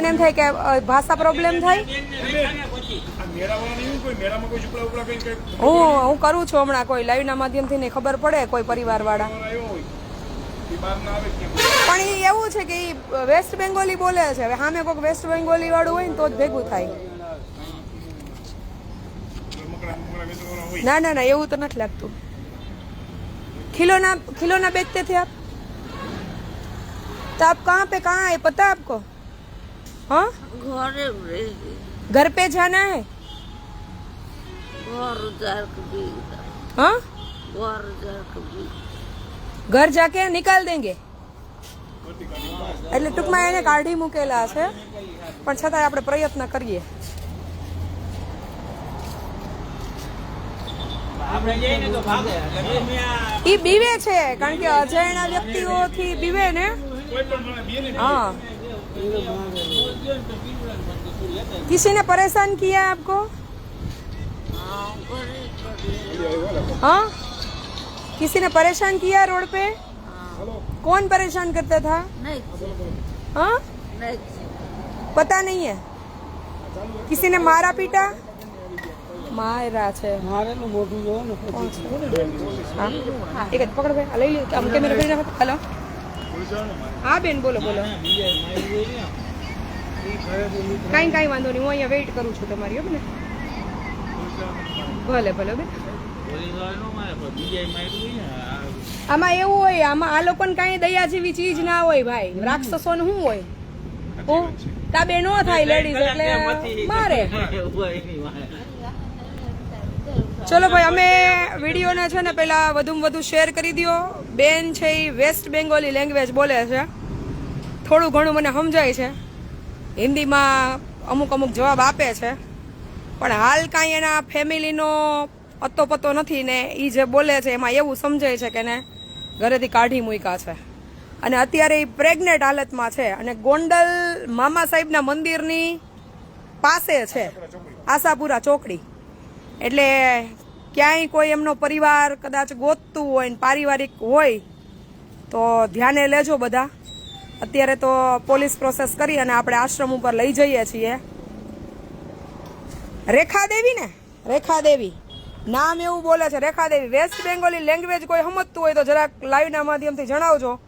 એને એમ થાય કે અ, ભાષા પ્રોબ્લેમ થાય આ મેળાવાળાને એવું કોઈ મેળામાં કોઈ ઝૂંપડા ઉપડા કઈ કઈ હું હું કરું છું હમણાં કોઈ લાઈવના માધ્યમથી ને ખબર પડે કોઈ પરિવારવાળા આવ્યો હોય એ બહાર ના આવે કેમ પણ એ એવું છે કે ઈ વેસ્ટ બેંગોલી બોલે છે હવે સામે કોઈક વેસ્ટ બેંગોલી વાળું હોય ને તો જ ભેગું થાય મકડા મકડા વેચવાવાળા હોય ના ના ના એવું તો નથી લાગતું खिलौना खिलौना बेचते थे आप तो आप कहाँ पे कहाँ है पता है आपको हाँ घरे रही घर पे जाना है घर जाके भी हाँ घर जाके भी ઘર જાકે નિકાલ દેંગે એટલે ટૂંકમાં એને કાઢી મૂકેલા છે પણ છતાંય આપણે પ્રયત્ન કરીએ ઈ બીવે છે કારણ કે અજાણ્યા વ્યક્તિઓથી બીવે ને કોઈ પણ માણસ બે ને हाँ किसी ने परेशान किया है आपको हाँ घरे घरे हाँ किसी ने परेशान किया रोड पे हाँ कौन परेशान करता था नहीं हाँ नहीं पता नहीं है किसी ने मारा पीटा મારા છે મારેલું મોટું જોવો ને કોણ છે? હા હા, એક જ પકડ ભાઈ આ લઈ લે આમ કેમેરા કરી નાખો હલો હા બેન બોલો બોલો કાંઈ કાંઈ વાંધો નહીં હું અહીંયા વેઇટ કરું છું તમારી હો ને ભલે ભલે બેન. આમાં એવું હોય આમાં આ લોકોને કાંઈ દયા જેવી ચીજ ના હોય ભાઈ. રાક્ષસો શું હોય? હું? તાબે નો થાય લેડીઝ એટલે મારે. ચલો ભાઈ અમે વિડીયોને છે ને પેલા વધુમાં વધુ શેર કરી દો બેન છે એ વેસ્ટ બેંગોલી લેંગ્વેજ બોલે છે. થોડું ઘણું મને સમજાય છે. હિન્દીમાં અમુક અમુક જવાબ આપે છે. પણ હાલ કાંઈ એના ફેમિલીનો પત્તો પત્તો નથી ને એ જે બોલે છે એમાં એવું સમજાય છે કે ને ઘરેથી કાઢી મૂક્યા છે. અને અત્યારે એ પ્રેગ્નેન્ટ હાલતમાં છે અને ગોંડલ મામા સાહેબના મંદિરની પાસે છે. આશાપુરા ચોકડી. એટલે ક્યાંય કોઈ એમનો પરિવાર કદાચ ગોતતું હોય ને પારિવારિક હોય તો ધ્યાને લેજો બધા. અત્યારે તો પોલીસ પ્રોસેસ કરી અને આપણે આશ્રમ ઉપર લઈ જઈએ છીએ રેખા દેવી ને રેખા દેવી નામ એવું બોલે છે રેખા દેવી વેસ્ટ બેંગોલી લેંગ્વેજ કોઈ સમજતું હોય તો જરાક લાઈવના માધ્યમથી જણાવજો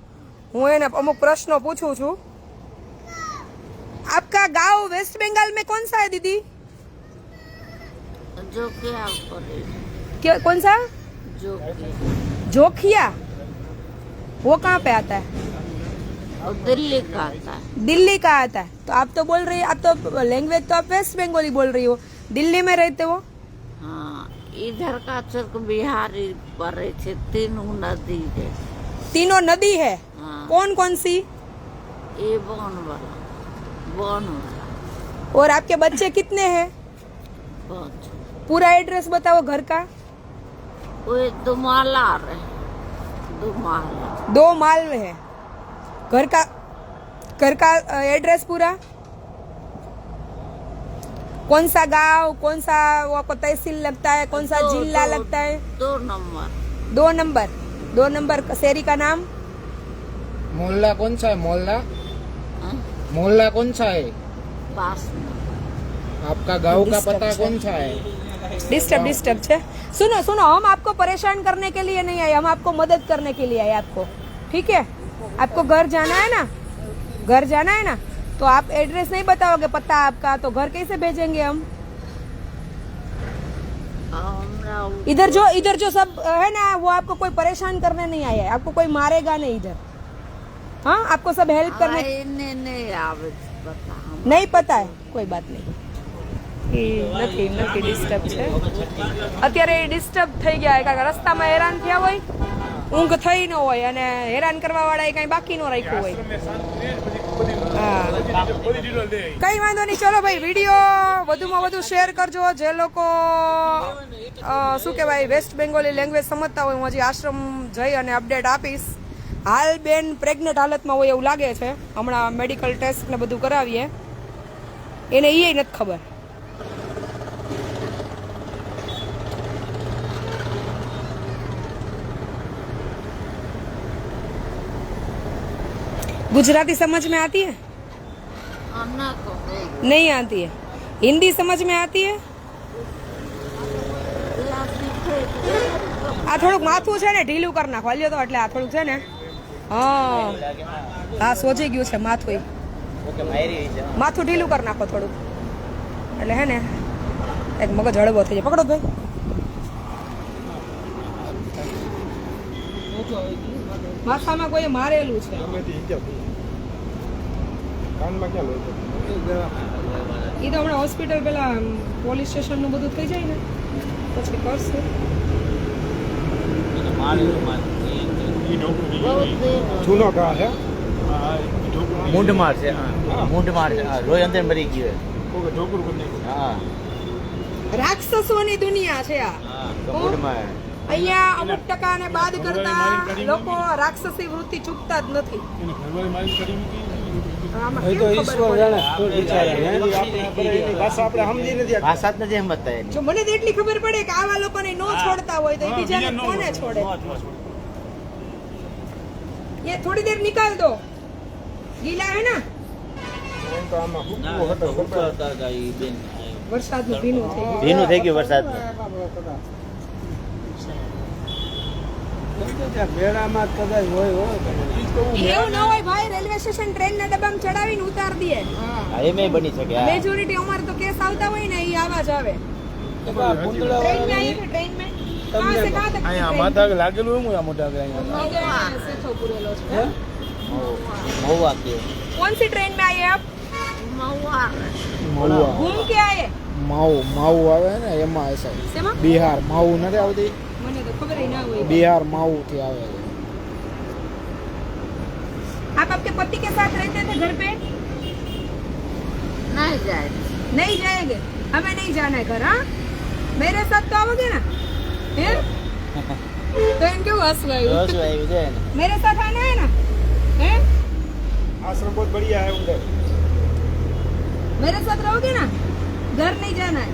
હું એને અમુક પ્રશ્નો પૂછું છું આપકા ગાંવ વેસ્ટ बंगाल में कौन सा है दीदी जो क्या करे क्या कौन सा जो क्या जोखिया वो कहाँ पे आता है और दिल्ली का आता है। दिल्ली का आता है। तो आप तो बोल रही आप तो लैंग्वेज तो आप वेस्ट बंगाली बोल रही हो। दिल्ली में रहते हो? हाँ इधर का सिर्फ़ बिहारी पड़े थे तीनों नदी है। तीनों नदी है? हाँ। कौन कौन सी? ये बन वाला बन वाला और आपके बच्चे कितने हैं? पूरा एड्रेस बताओ घर का। वो दुमाला रहे दुमाला। दो माल में है। घर का घर का एड्रेस पूरा? कौन सा गाँव कौन सा वो आपको तहसील लगता है कौन सा जिला लगता है? दो नंबर। दो नंबर दो नंबर शहरी का नाम? मोहल्ला कौन सा है मोहल्ला? हाँ? मोहल्ला कौन सा है? पास आपका गाँव का पता कौन सा है? डिस्टर्ब डिस्टर्ब छे। सुनो सुनो हम आपको परेशान करने के लिए नहीं आए हम आपको मदद करने के लिए आए आपको। ठीक है? आपको घर जाना है ना घर जाना है ना तो आप एड्रेस नहीं बताओगे पता आपका तो घर कैसे भेजेंगे हम हमरा उ- इधर जो इधर जो सब है ना वो आपको कोई परेशान करने नहीं आया है आपको कोई मारेगा नहीं इधर हाँ आपको सब हेल्प करने आए ने नहीं आवे पता हम નહીં પતા હે કોઈ બાત નહીં એ નથી નથી ડિસ્ટર્બ છે અત્યારે એ ડિસ્ટર્બ થઈ ગયા છે કારણ કે રસ્તામાં હેરાન થયા હોય ઊંઘ થઈ ન હોય અને હેરાન કરવા વાળા એ કઈ બાકી ન રાખ્યું હોય. કઈ વાંધો નહીં ચલો ભાઈ વીડિયો વધુમાં વધુ શેર કરજો. જે લોકો શું કહેવાય વેસ્ટ બેંગોલી લેંગ્વેજ સમજતા હોય હું હજી આશ્રમ જઈ અને અપડેટ આપીશ. હાલ બેન પ્રેગ્નેન્ટ હાલતમાં હોય એવું લાગે છે. હમણાં મેડિકલ ટેસ્ટ ને બધું કરાવીએ. એને એ નથી ખબર. गुजराती समझ में आती है खाना को नहीं आती है हिंदी समझ में आती है આ થોડુંક માથું છે ને ઢીલું કરી નાખો હાલ્યો તો એટલે આ થોડુંક છે ને હા હા સોજી ગયું છે માથું માથું ઢીલું કરી નાખો થોડુંક એટલે હે ને એક મગજ હળવો થઈ જાય પકડો ભાઈ માથામાં કોઈ મારેલું છે કાનમાં ક્યાં લો એ તો હમણાં હોસ્પિટલ પેલા પોલીસ સ્ટેશનનું બધું થઈ જાય ને પછી કરશે. જૂનો ઘા છે? મૂંઢ માર છે હા. મૂંઢ માર છે હા. લોહી અંદર મરી ગયું હા. રાક્ષસોની દુનિયા છે આ. અહીંયા અમુક ટકાને બાદ કરતા લોકો રાક્ષસી વૃત્તિ ચૂકતા જ નથી. એટલી ખબર પડે કે આવા લોકોને નો છોડતા હોય તો બીજાને કોને છોડે? યે થોડી દેર નિકાલ દો. ગીલા હે ના? તો વરસાદનું ભીનું ભીનું થઈ ગયું વરસાદ ચડાવીને ઉતાર દે. હા. અમારે કેસ આવતા હોય ને આવા જ આવે. ટ્રેન ટ્રેનમાં? અહીંયા માથા હું આ મોટા અહીંયા. આવે ને એમાં સાહેબ બિહાર માવું નથી આવતી? ખબર ही ना हुई બિહાર માઉ થી આવે છે आप आपके पति के साथ रहते थे घर पे नहीं जाए नहीं जाएंगे हमें नहीं जाना है घर हाँ मेरे साथ तो आओगे ना हैं? तो इनके हंस गई રોજ આવ્યું છે ને मेरे साथ आना है ना हैं? આશ્રમ બહુ બઢિયા હે ઉધર मेरे साथ रहोगे ना घर नहीं जाना है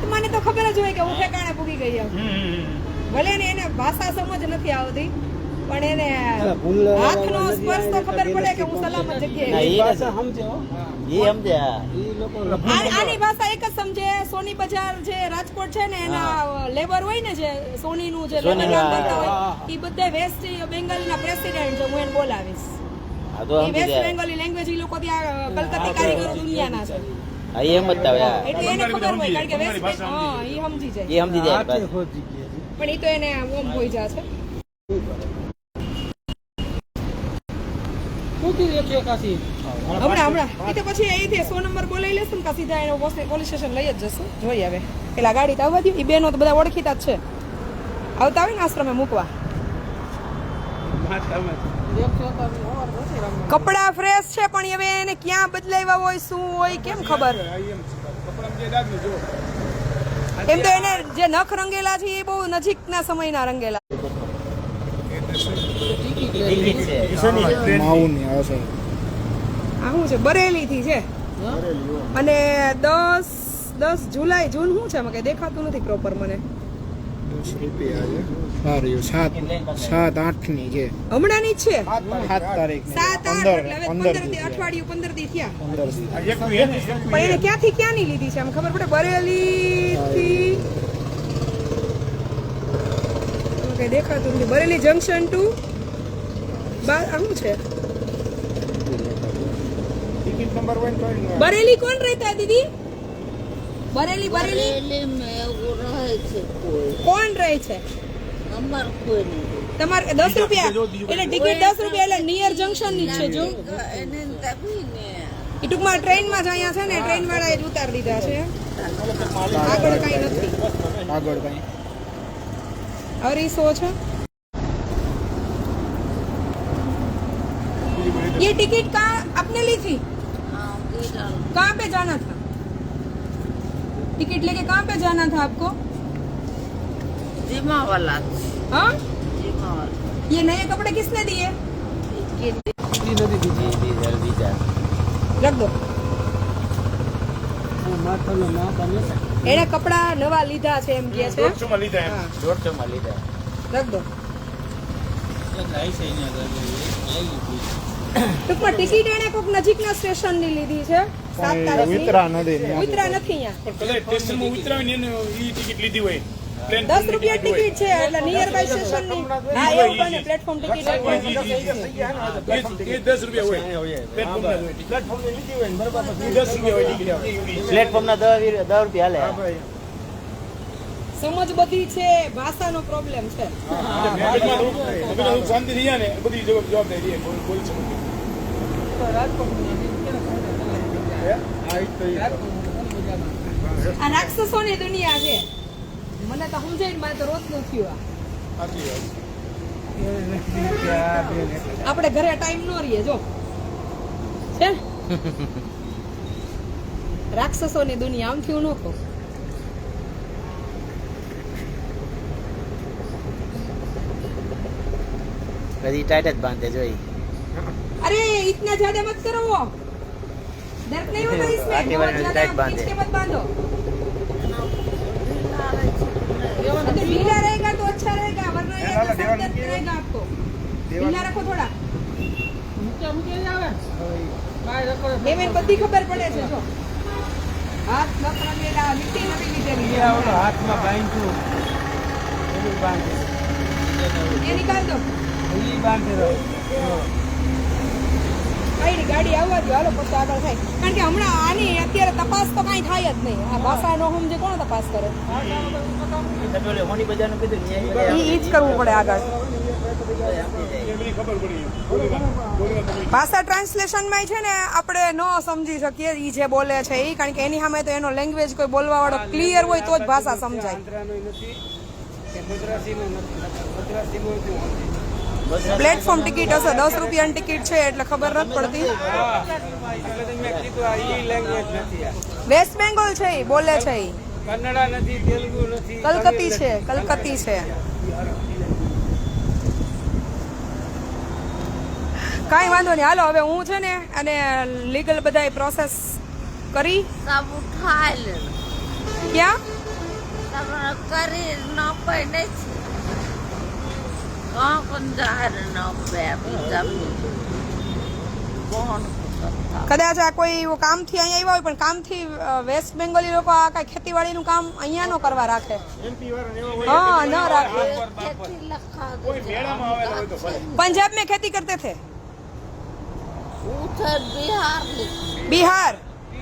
આત્માને તો ખબર જ હોય કે હું ઠેકાણે પૂગી ગઈ એમ ભલે ને એને ભાષા સમજ નથી આવતી પણ એને હાથનો સ્પર્શ તો ખબર પડે કે હું સલામત જગ્યાએ એ સમજે આની ભાષા એક જ સમજે સોની બજાર જે રાજકોટ છે ને એના લેબર હોય ને જે લેબર સોની, કામ જે કરતા હોય એ બધા વેસ્ટ બેંગાલીના પ્રેસિડેન્ટ છે હું એને બોલાવીશ. એ વેસ્ટ બેંગોલી બેંગાલી લેંગ્વેજ એ લોકો ત્યાં કલકત્તી કારીગરો દુનિયાના છે. હા એ સમજતા હોય એટલે એને ખબર હોય કારણ કે વેસ્ટ હા એ સમજી જાય. એ સમજી જાય. હાથે બસ. ખોજી ગયા છે. પણ એ તો એને ઓમ હોઈ જા છે. મૂકી દેખીએ કાશી. હમણાં હમણાં. એ તો પછી અહીંથી સો નંબર બોલાવી લેશું ને સીધા એને પોલીસ સ્ટેશન લઈ જ જશું. જોઈએ હવે પેલા ગાડી તો આવવા દો. એ બેનો તો બધા ઓળખીતા જ છે. આવતા હોય ને આશ્રમે મૂકવા. કપડા ફ્રેશ છે પણ હવે એને ક્યાં બદલાવ્યા હોય શું હોય કેમ ખબર? એમ તો એને જે નખ રંગેલા છે એ બહુ નજીકના સમયના રંગેલા. છે. બરેલી થી છે? અને દસ દસ જુલાઈ જૂન શું છે? એમાં દેખાતું નથી પ્રોપર મને. સાત સાત આઠની છે. હમણાંની જ છે? સાત તારીખ સાત આઠ પંદર એટલે હવે પંદર પંદર દી અઠવાડિયું પંદર દી થયા. પંદર દી આ એક હે ને એક પણ એને ક્યાંથી ક્યાંની લીધી છે? આમ ખબર પડે બરેલી થી કઈ દેખાતું નથી. બરેલી જંકશન ટુ બાર આ શું છે? ને ન આવે. બરેલી કોણ રહેતા દીદી? બરેલી બરેલી बरेली में एगो रहे છે કોઈ કોણ રહે છે અમાર કોઈ નહીં તમારે દસ રૂપિયા એટલે ટિકિટ દસ રૂપિયા એટલે નિયર જંકશન ની જ છે જો એને દબીને એ ટૂંકમાં ટ્રેનમાં જ અહીંયા છે ને ટ્રેન વાળાએ જ ઉતાર દીધા છે આગળ કઈ નથી આગળ કઈ અરીસો છે ये टिकट कहाँ आपने ली थी હા ગીરા कहाँ पे जाना था टिकट लेके कहाँ पे जाना था आपको જીમાવાલા हाँ જીમાવાલા ये नए कपड़े किसने दिए ઈ નથી દીધી. જી, જી, જલ્દી જા. रख दो આ માથામાં માથા નથી. એને કપડા નવા લીધા છે એમ કે છે દોઢસોમાં લીધા એમ હા દોઢસોમાં લીધા રખ દો ટૂંકમાં ટિકિટ એને કોક નજીકના સ્ટેશનની લીધી છે? સાત વિતરા નથી ઉતરા નથી અહીંયા ટિકિટ લીધી હોય. દસ રૂપિયા ટિકિટ છે એટલે નિયર બાય સ્ટેશનની. હા એવું બને પ્લેટફોર્મ ટિકિટ દસ રૂપિયા હોય. ટિકિટ. દસ રૂપિયા હોય ટિકિટ આવે. પ્લેટફોર્મના દસ દસ રૂપિયા હાલે. સમજ બધી છે ભાષાનો પ્રોબ્લેમ છે. શાંતિ થઈ જાય ને બધી જવાબ- જવાબદારી બોલી શકો છો. રાક્ષસો ની દુનિયા છે. મને તો સમજાય મારે તો રોજનું થયું આ. આપણે ઘરે ટાઈમ નો રહીએ, જો. છે? ની દુનિયા આમ થયું ન કહું. બધી ટાઈટ જ બાંધે, જોઈ. अरे इतना ज्यादा मत करो वो दर्द नहीं होगा इसमें आगे बहुत वाले ज्यादा टाइट बांधे। खींच के मत बांधो अगर ढीला रहेगा तो अच्छा रहेगा वरना ये तो सब दर्द रहेगा आपको ढीला रखो थोड़ा મૂક્યા મૂકી જ આવે કાંઈ રખડે દેવેન બધી ખબર પડે છે જો હાથ ન પ્રમેલા મીઠી નથી લીધેલી હાથમાં બાંધ્યું એનું બાંધે એ નિકાલ દો ઈ બાંધેલો કઈ નહીં ગાડી આવવા દો હાલો પછી આગળ થાય. કારણ કે હમણાં આની અત્યારે તપાસ તો કાંઈ થાય જ નહીં. આ ભાષા નો સમજે, કોણ તપાસ કરે? એ જ કરવું પડે આગળ. ભાષા ટ્રાન્સલેશનમાં છે ને, આપણે ન સમજી શકીએ એ જે બોલે છે એ કારણ કે એની સામે તો એનો લેંગ્વેજ કોઈ બોલવા વાળો ક્લિયર હોય તો જ ભાષા સમજાય. પ્લેટફોર્મ ટિકિટ હશે દસ રૂપિયાની ટિકિટ છે એટલે ખબર નથી પડતી. વેસ્ટ બેંગોલ છે બોલે છે એ કન્નડા છે કલકત્તી છે. કાંઈ વાંધો નહીં હાલો હવે હું છે ને અને લીગલ બધા પ્રોસેસ કરી. ક્યાં? કરી ન પડે છે કદાચ આ કોઈ કામથી અહીંયા આવ્યા હોય પણ કામથી વેસ્ટ બેંગોલી લોકો આ કાંઈ ખેતીવાડીનું કામ અહીંયા નો કરવા રાખે. હા ન રાખે. પંજાબ મેં ખેતી કરતે થે. બિહાર. બિહાર.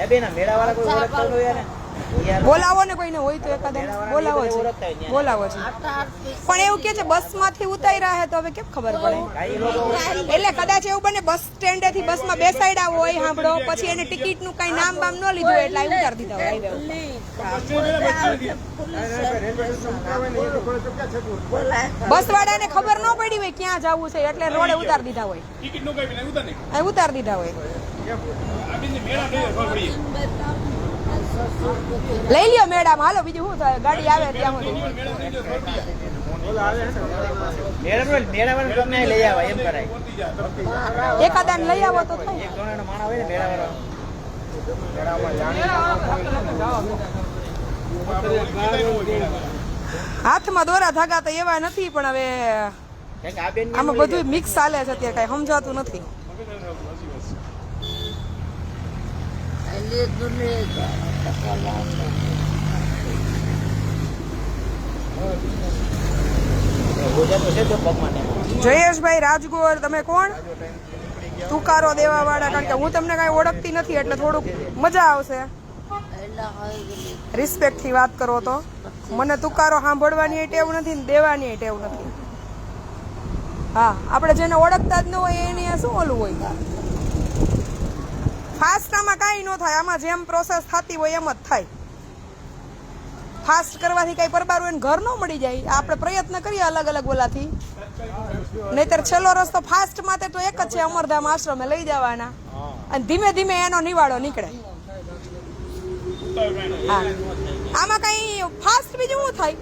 એ બોલાવો ને કોઈને હોય તો એકાદ. બોલાવો છે. બોલાવો છે. પણ એવું કે છે બસ ઉતાર્યા હે તો હવે કેમ ખબર પડે? એટલે કદાચ એવું બને બસ સ્ટેન્ડે થી બેસાડ્યા હોય સાંભળો પછી એને ટિકિટનું કઈ નામ બામ ન લીધું એટલે આવી ઉતારી દીધા હોય. બસ વાળાને ખબર ન પડી હોય ક્યાં જવું છે એટલે રોડે ઉતાર દીધા હોય. ઉતાર દીધા હોય. લઈ લ્યો મેડમ હાલો બીજું શું થાય? ગાડી આવે ત્યાં સુધી. લઈ આવા તો હાથમાં દોરા ધાગા તો એવા નથી પણ હવે આમાં બધું મિક્સ ચાલે છે અત્યારે કઈ સમજાતું નથી. Millet duruyordu. Takalarla. Jayeshbhai Rajgor, તમે કોણ તુકારો દેવા વાળા કારણ કે હું તમને કઈ ઓળખતી નથી, એટલે થોડુંક મજા આવશે રિસ્પેક્ટથી વાત કરો તો મને તુકારો સાંભળવાની ટેવ નથી ને દેવાની ટેવ નથી હા, આપણે જેને ઓળખતા જ ન હોય એને શું ઓલું હોય ફાસ્ટ આમાં કાંઈ ન થાય, આમાં જેમ પ્રોસેસ થતી હોય એમ જ થાય. ફાસ્ટ કરવાથી કઈ પરબારું એને ઘર ન મળી જાય. આપણે પ્રયત્ન કરીએ અલગ અલગ ઓલાથી. નહીતર છેલ્લો રસ્તો ફાસ્ટ માટે તો એક જ છે, અમરધામ આશ્રમે લઈ જવાના. અને ધીમે ધીમે એનો નિવાડો નીકળે. હા. આમાં કઈ ફાસ્ટ બીજું શું થાય?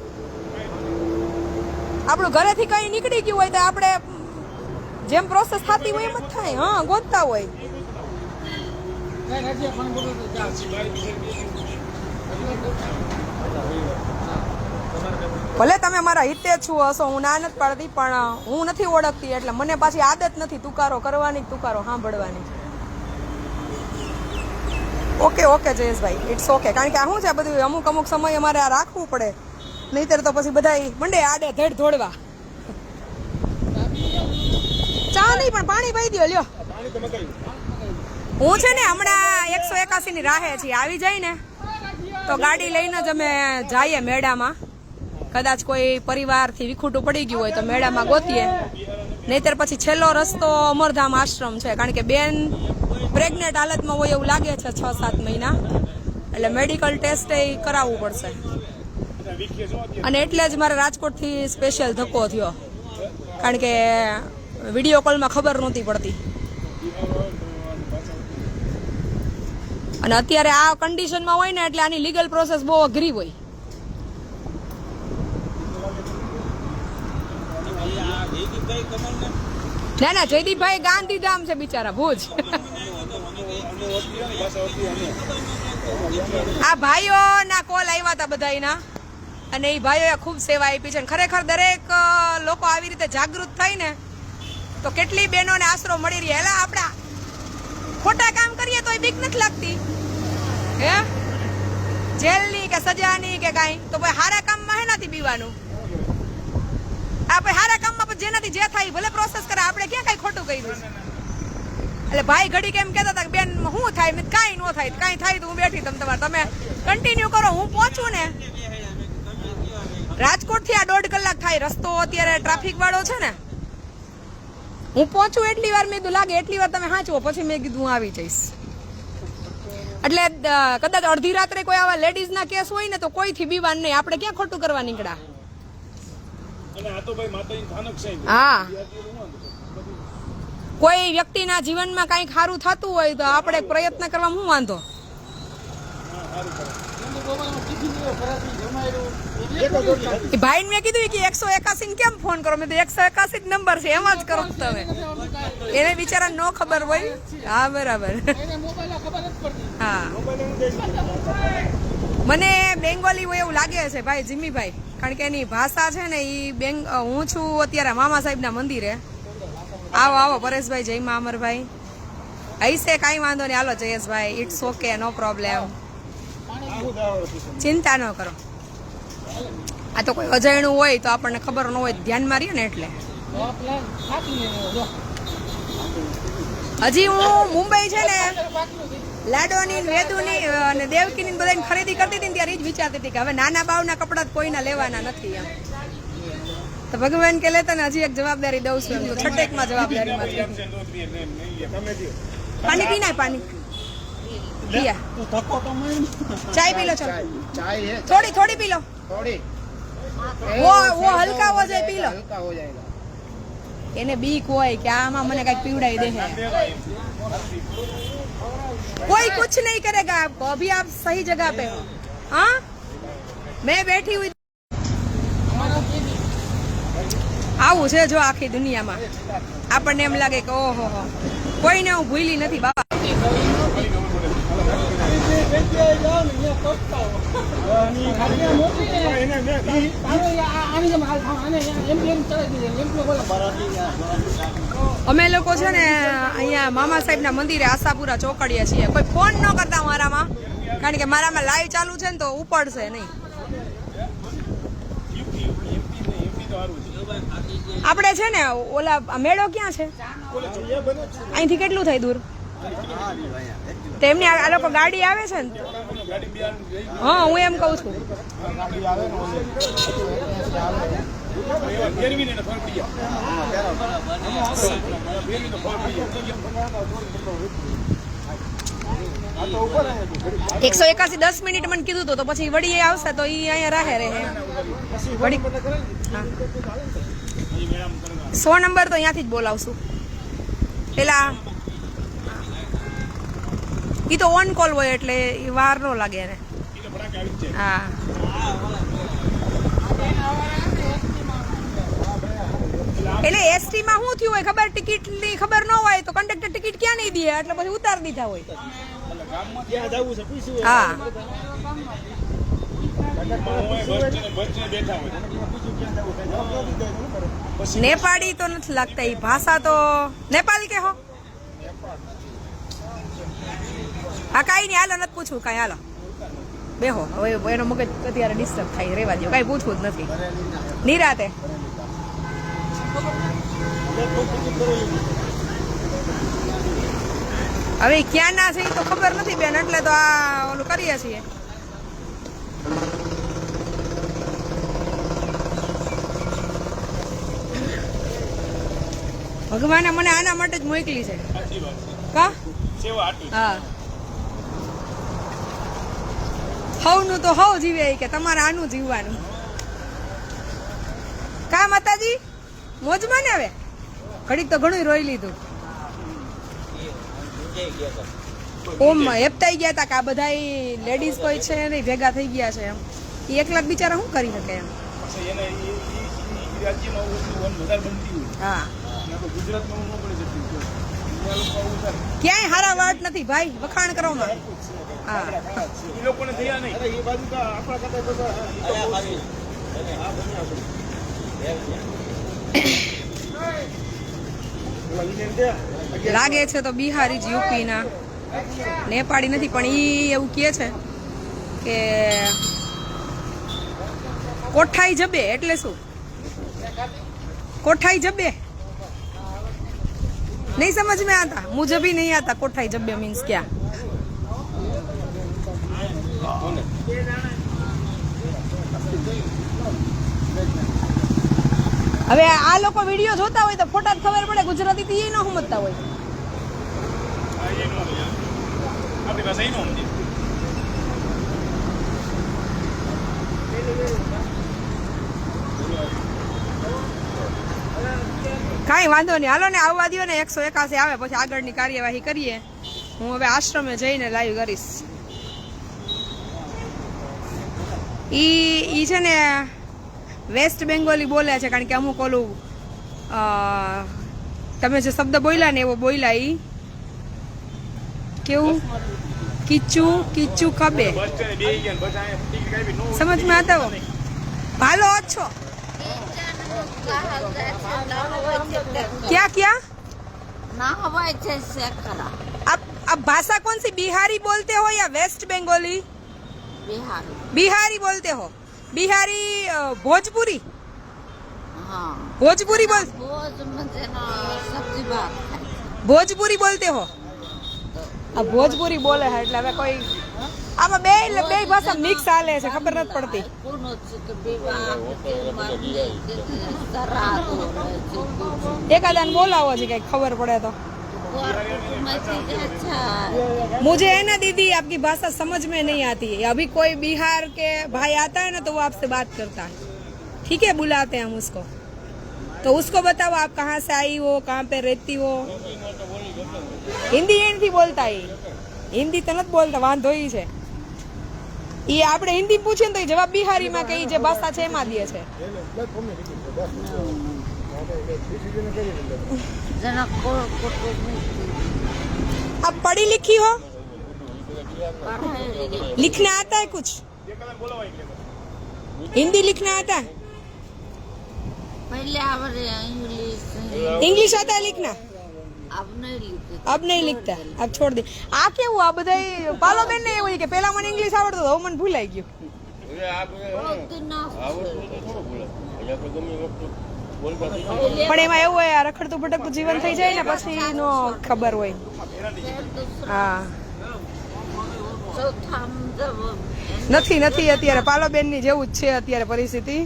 આપણું ઘરેથી કઈ નીકળી ગયું હોય તો આપણે જેમ પ્રોસેસ થતી હોય એમ જ થાય. હા, ગોતતા હોય. ભલે તમે મારા હિતે છો હશો હું ના નથી પાડતી, પણ હું નથી ઓળખતી, એટલે મને પાછી આદત નથી તુકારો કરવાની તુકારો સાંભળવાની. Okay okay, Jayeshbhai it's okay. કારણ કે આ શું છે બધું? અમુક અમુક સમય અમારે આ રાખવું પડે. નહીતર તો પછી બધા મંડે આડે ધડ ધોડવા. ચા નહીં, પણ પાણી પાઈ દો લ્યો. હું છે ને હમણાં એકસો એકાસી ની રાહે છીએ. આવી જાય ને તો ગાડી લઈને જ અમે જઈએ મેળામાં. કદાચ કોઈ પરિવારથી વિખૂટું પડી ગયું હોય તો મેળામાં ગોતીએ. નહીતર પછી છેલ્લો રસ્તો અમરધામ આશ્રમ છે, કારણ કે બેન પ્રેગ્નેન્ટ હાલતમાં હોય એવું લાગે છે છ સાત મહિના. એટલે મેડિકલ ટેસ્ટ એ કરાવવું પડશે. અને એટલે જ મારે રાજકોટથી સ્પેશિયલ ધક્કો થયો. કારણ કે વીડિયો કોલમાં ખબર નહોતી પડતી. અને અત્યારે આ કન્ડિશનમાં હોય ને એટલે આની લીગલ પ્રોસેસ બહુ અઘરી હોય. ના ના જયદીપભાઈ ગાંધીધામ છે બિચારા, ભુજ. આ ભાઈઓના કોલ આવ્યા હતા બધાયના અને એ ભાઈઓએ ખૂબ સેવા આપી છે. ખરેખર દરેક લોકો આવી રીતે જાગૃત થાય ને તો કેટલી બહેનોને આશરો મળી રહી એટલે આપણા ખોટા કામ કરીએ તો બીક નથી લાગતી. હે? જેલની કે સજાની કે કાંઈ? તો ભાઈ હારા કામમાં હેનાથી બીવાનું? આપણે હારા કામમાં પછી જેનાથી જે થાય ભલે પ્રોસેસ કરે, આપણે ક્યાં કાંઈ ખોટું કર્યું? એટલે ભાઈ ઘડી કેમ કહેતા હતા કે, બેન શું થાય મેં કાંઈ ન થાય, કાંઈ થાય તો હું બેઠી તમ તમારે. તમે કન્ટિન્યુ કરો, હું પહોંચું ને. રાજકોટથી આ દોઢ કલાક થાય, રસ્તો અત્યારે ટ્રાફિક વાળો છે ને હું પહોંચું એટલી વાર મેં કીધું લાગે એટલી વાર તમે હાંચવો. પછી મેં કીધું હું આવી જઈશ. એટલે કદાચ અડધી રાત્રે કોઈ આવા લેડીઝ ના કેસ હોય ને તો કોઈથી બીવાન નહીં. આપણે ક્યાં ખોટું કરવા નીકળ્યા? હા. કોઈ વ્યક્તિના જીવનમાં કંઈક સારું થતું હોય તો આપણે પ્રયત્ન કરવામાં શું વાંધો? એ ભાઈને મેં કીધું કે એકસો એકાસી કેમ ફોન કરો? મેં તો એકસો એકાસી નંબર છે, એમાં જ કરો તમે. એને બિચારા નો ખબર હોય. હા, બરાબર. હા. મને બેંગોલી હોય એવું લાગે છે, ભાઈ જીમીભાઈ કારણ કે એની ભાષા છે ને એ બેંગ હું છું અત્યારે મામા સાહેબના મંદિરે. આવો આવો, પરેશભાઈ, જય મામરભાઈ હૈસે કાંઈ વાંધો નહીં. હાલો, Jayeshbhai it's okay no problem ચિંતા ન કરો. આ તો કોઈ અજાણ્યું હોય તો આપણને ખબર ન હોય ધ્યાનમાં મારીએ ને એટલે હજી હું મુંબઈ છે ને લાડોની વેદુની અને દેવકીની બધાની ખરીદી કરતી હતી ત્યારે એ જ વિચારતી હતી કે હવે નાના બાવના કપડાં કોઈના લેવાના નથી એમ તો ભગવાન કે લેતા ને હજી એક જવાબદારી દઉં છું એમ છઠેકમાં જવાબદારી પાણી પી નાય પાણી ચાય પી લો ચાલો થોડી થોડી પી લો થોડી वो वो हल्का हो जाए पी लो हल्का हो जाएगा એને બીક હોય કે આમાં મને કઈક પીવડાવી દે है कोई कुछ नहीं करेगा आपको अभी आप सही जगह पे हो हाँ मैं बैठी हुई આવું છે જો આખી દુનિયામાં આપણને એમ લાગે કે ઓહો હો કોઈને હું ભૂલી નથી બાબા અમે લોકો છે ને અહીંયા મામા સાહેબના મંદિરે આશાપુરા ચોકડીએ છીએ. કોઈ ફોન ન કરતા મારામાં, કારણ કે મારામાં લાઈવ ચાલુ છે ને તો ઉપડશે નહીં. આપણે છે ને ઓલા મેળો ક્યાં છે? અહીંથી કેટલું થાય દૂર? તો એમની આ આ લોકો ગાડી આવે છે ને? હા, હું એમ કહું છું. ફેરવીને એને ખબર પડી જાય ફેરવી તો ખબર પડી જાય એકસો એકાસી દસ મિનિટ મને કીધું હતું, તો પછી વળી એ આવશે તો એ અહીંયા રાહે રહે. વળી હા. સો નંબર તો અહીંયાથી જ બોલાવશું. પેલા એ તો ઓન કોલ હોય એટલે એ વાર ન લાગે એને. હા. એટલે એસટી માં શું થયું હોય ખબર? ટિકિટની ખબર ન હોય તો કંડક્ટર ટિકિટ ક્યાં નહીં દે? એટલે પછી ઉતાર દીધા હોય. હા. નેપાળી તો નથી લાગતા એ ભાષા તો. નેપાળી કે હો? હા કાંઈ નહીં હાલો નથી પૂછવું કાંઈ હાલો. બેહો હવે એનો મગજ અત્યારે ડિસ્ટર્બ થાય રેવા દો કાંઈ પૂછવું જ નથી. નિરાતે. હવે ક્યાં ના છે એ તો ખબર નથી બેન એટલે તો આ ઓલું કરીએ છીએ. ભગવાને મને આના માટે જ મોકલી છે. કા? હા. હવનું તો હવ જીવે કે તમારે આનું જીવવાનું. કા માતાજી? મોજમાં ને હવે? ઘડીક તો ઘણું રોઈ લીધું. ઓમ હેપતાઈ ગયા તા કે આ બધા લેડીઝ કોઈ છે નહીં ભેગા થઈ ગયા છે એમ. એ એકલા બિચારા શું કરી શકે એમ? હા. ન ક્યાંય હારા વાટ નથી ભાઈ વખાણ કરો માં હા એ લાગે છે તો બિહારી જ યુપીના. નેપાળી નથી, પણ એ એવું કે છે કે કોઠાઈ જબે એટલે શું? કોઠાઈ જબે. નહીં સમજ મેં આતા મુજબ નહીં આતા, કોઠાઈ જબે મીન્સ ક્યાં? હવે આ લોકો વીડિયો જોતા હોય તો ફોટા ખબર પડે ગુજરાતી થી એ ન સમજતા હોય. કાંઈ વાંધો નહીં. હાલો ને આવવા દો ને એકસો એકાસી આવે પછી આગળની કાર્યવાહી કરીએ. હું હવે આશ્રમે જઈને લાઈવ કરીશ. ઈ ઈ છે ને વેસ્ટ બેંગોલી બોલે છે કારણ કે અમુક ઓલું અ, તમે જે શબ્દ બોલ્યા ને એવો બોલ્યા ઈ કેવું કીચું કીચું ખબે બસ સ્ટેન્ડે બેસી ગયા ને બસ અહીંયા ટિકિટ કાઢી નો સમજ में आता हो भालो अच्छो क्या क्या ના હવાય છે શેખરા आप आप भाषा कौन सी बिहारी बोलते हो या वेस्ट बंगाली બિહાર बिहारी बोलते हो बिहारी अ, भोजपुरी હા भोजपुरी बोल ભોજ મજેનો સબ્જી ભાત ખાય भोजपुरी बोलते हो આ ભોજપુરી બોલે છે એટલે હવે કોઈ આમાં બે એટલે બે ભાષા મિક્સ હાલે છે ખબર નથી પડતી કોનો છે કે વિવાહ કે મરને કે શ્રાદ્ધ હોય છે કુછ એકાદાને બોલાવો છે કઈ ખબર પડે તો कुटुंबाची अच्छा मुझे है ना दीदी आपकी भाषा समझ में नहीं आती है अभी कोई बिहार के भाई आता है ना तो वो आपसे बात करता है ठीक है बुलाते हैं हम उसको तो उसको बताओ आप कहाँ से आई हो कहाँ पे रहती हो હિન્દી એ નથી બોલતા એ હિન્દી તો નથી બોલતા વાંધો ઈ છે એ આપણે હિન્દી પૂછીએ ને તો ઈ જવાબ બિહારીમાં કે ઈ જે ભાષા છે એમાં દે છે जना को कुटुंब आप पढ़ी लिखी हो पढ़ाई लिखना आता है कुछ हिंदी लिखना आता है पहले आवरे इंग्लिश इंग्लिश आता है लिखना अब नहीं लिखते अब नहीं लिखता अब छोड़ दे આ કેવું આ બધા પાલો બેન ને એવું છે કે પેલા મને ઇંગ્લિશ આવડતું હતું, હવે મને ભૂલાઈ ગયું बहुत दिन ना પણ એમાં એવું હોય, આ રખડતું ભટકતું જીવન થઈ જાય ને પછી નો ખબર હોય. હા. નથી નથી અત્યારે. પાલોબેનની જેવું જ છે અત્યારે પરિસ્થિતિ.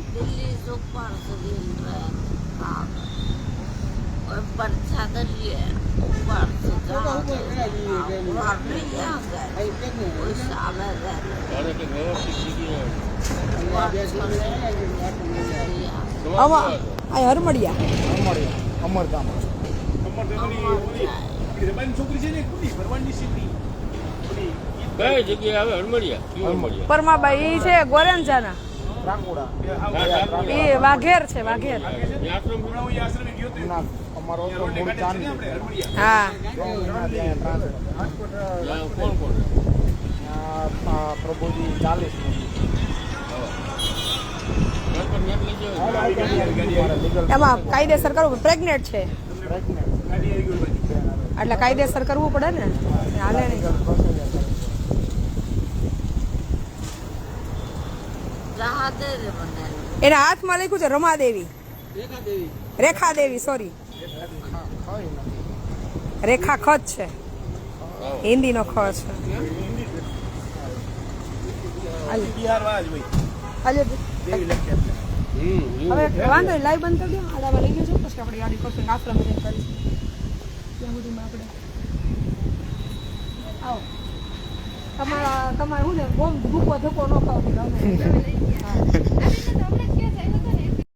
આમાં આ હરમડિયા અમરધામ અમર દેવની ઓલી પેલી રબાઈની છે ને કુડી ભરવાડની સીધી ઓલી કઈ જગ્યાએ આવે પરમાબાઈ ઈ છે ગોરંજાના એ વાઘેર છે વાઘેર હું એ હરમડિયા પ્રભુજી ચાલીસ એમાં કાયદેસર કરવું પ્રેગ્નેટ છે. એટલે કાયદેસર કરવું પડે ને? હાલે નહીં. એને હાથમાં લખ્યું છે રમાદેવી રેખા દેવી સોરી રેખા ખત છે. હિન્દી નો ખ છે. હવે વાંધો નહીં લાઈવ બંધ કરી દો આડામાં લઈ લેજો પછી આપણે ગાડી કરશું આશ્રમ જઈને કરી ત્યાં સુધીમાં આપણે આવો. તમારા તમારે શું ને ગોમ ધૂપો ધક્કો ન. ખાવ